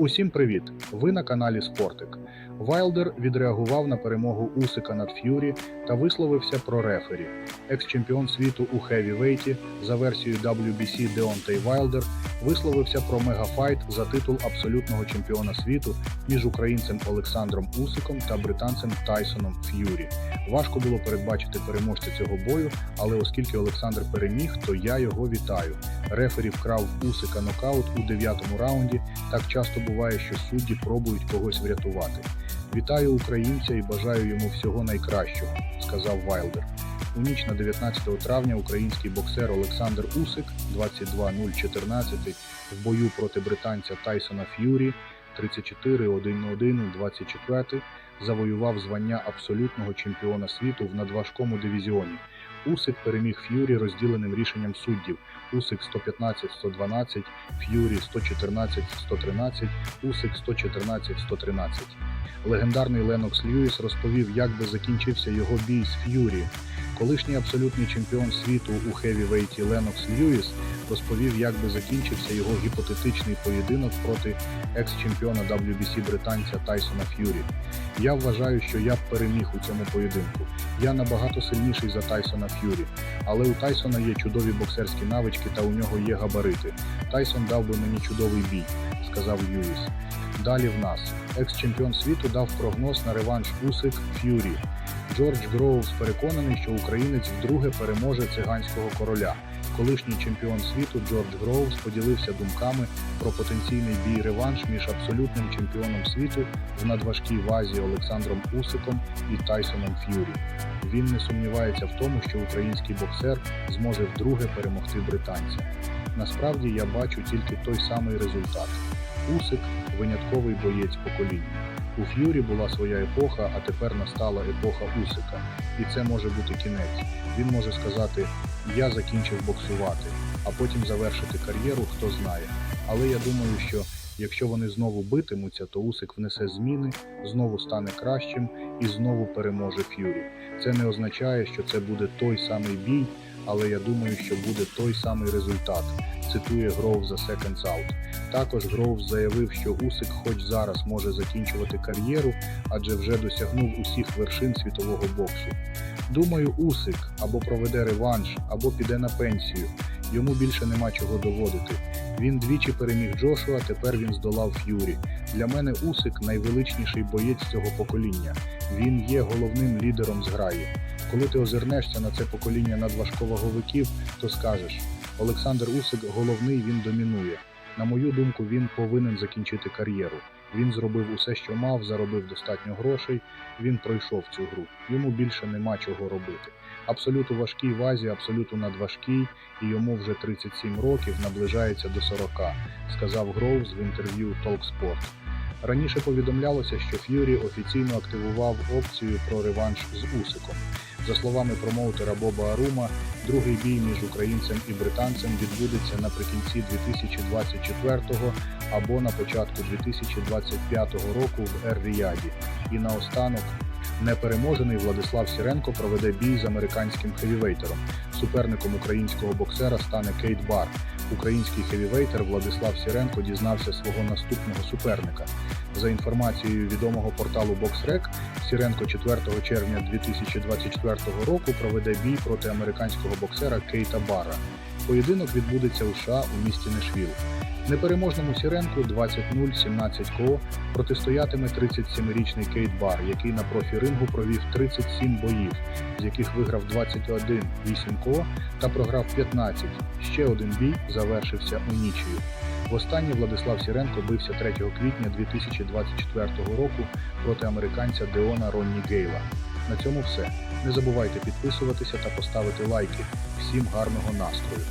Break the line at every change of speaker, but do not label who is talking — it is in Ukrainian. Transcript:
Усім привіт! Ви на каналі Спортик. Вайлдер відреагував на перемогу Усика над Ф'юрі та висловився про рефері. Екс-чемпіон світу у хевівейті за версією WBC Деонтей Вайлдер висловився про мегафайт за титул абсолютного чемпіона світу між українцем Олександром Усиком та британцем Тайсоном Ф'юрі. Важко було передбачити переможця цього бою, але оскільки Олександр переміг, то я його вітаю. Рефері вкрав Усика нокаут у дев'ятому раунді. Так часто буває, що судді пробують когось врятувати. Вітаю українця і бажаю йому всього найкращого, сказав Вайлдер. У ніч на 19 травня український боксер Олександр Усик 22-0-14 в бою проти британця Тайсона Ф'юрі 34-1-1-24 завоював звання абсолютного чемпіона світу в надважкому дивізіоні. Усик переміг Ф'юрі розділеним рішенням суддів. Усик 115-112, Ф'юрі 114-113, Усик 114-113. Легендарний Ленокс Льюіс розповів, як би закінчився його бій з Ф'юрі. Колишній абсолютний чемпіон світу у хевівейті Ленокс Льюіс розповів, як би закінчився його гіпотетичний поєдинок проти екс-чемпіона WBC британця Тайсона Ф'юрі. Я вважаю, що я б переміг у цьому поєдинку. Я набагато сильніший за Тайсона Ф'юрі, але у Тайсона є чудові боксерські навички та у нього є габарити. Тайсон дав би мені чудовий бій, сказав Льюіс. Далі в нас екс-чемпіон світу дав прогноз на реванш Усик Ф'юрі. Джордж Гроувс переконаний, що українець вдруге переможе циганського короля. Колишній чемпіон світу Джордж Гроувс поділився думками про потенційний бій реванш між абсолютним чемпіоном світу в надважкій вазі Олександром Усиком і Тайсоном Ф'юрі. Він не сумнівається в тому, що український боксер зможе вдруге перемогти британця. Насправді я бачу тільки той самий результат. Усик винятковий боєць покоління. У Ф'юрі була своя епоха, а тепер настала епоха Усика. І це може бути кінець. Він може сказати: Я закінчив боксувати, а потім завершити кар'єру, хто знає. Але я думаю, що якщо вони знову битимуться, то Усик внесе зміни, знову стане кращим і знову переможе Ф'юрі. Це не означає, що це буде той самий бій, але я думаю, що буде той самий результат. Цитує Гроув за Seconds Out. Також Гроув заявив, що Усик хоч зараз може закінчувати кар'єру, адже вже досягнув усіх вершин світового боксу. Думаю, Усик або проведе реванш, або піде на пенсію. Йому більше нема чого доводити. Він двічі переміг Джошуа, тепер він здолав Ф'юрі. Для мене Усик найвеличніший боєць цього покоління. Він є головним лідером зграї. Коли ти озирнешся на це покоління надважковаговиків, то скажеш: Олександр Усик головний, він домінує. На мою думку, він повинен закінчити кар'єру. Він зробив усе, що мав, заробив достатньо грошей. Він пройшов цю гру. Йому більше нема чого робити. Абсолют у важкій вазі, абсолюту надважкий, і йому вже 37 років наближається до 40, сказав Гроувс в інтерв'ю Talksport. Раніше повідомлялося, що Ф'юрі офіційно активував опцію про реванш з Усиком. За словами промоутера Боба Арума, другий бій між українцем і британцем відбудеться наприкінці 2024 або на початку 2025 року в Ер-Ріаді. І наостанок непереможений Владислав Сіренко проведе бій з американським хевівейтером. Суперником українського боксера стане Кейт Бар. Український хевівейтер Владислав Сіренко дізнався свого наступного суперника. За інформацією відомого порталу BoxRec, Сіренко 4 червня 2024 року проведе бій проти американського боксера Кейта Бара. Поєдинок відбудеться у США у місті Нешвіл. Непереможному Сіренку 20-0-17 ко протистоятиме 37-річний Кейт Бар, який на профі-рингу провів 37 боїв, з яких виграв 21 8 ко та програв 15. Ще один бій завершився у нічию. Востаннє Владислав Сіренко бився 3 квітня 2024 року проти американця Деона Ронні Гейла. На цьому все. Не забувайте підписуватися та поставити лайки. Всім гарного настрою!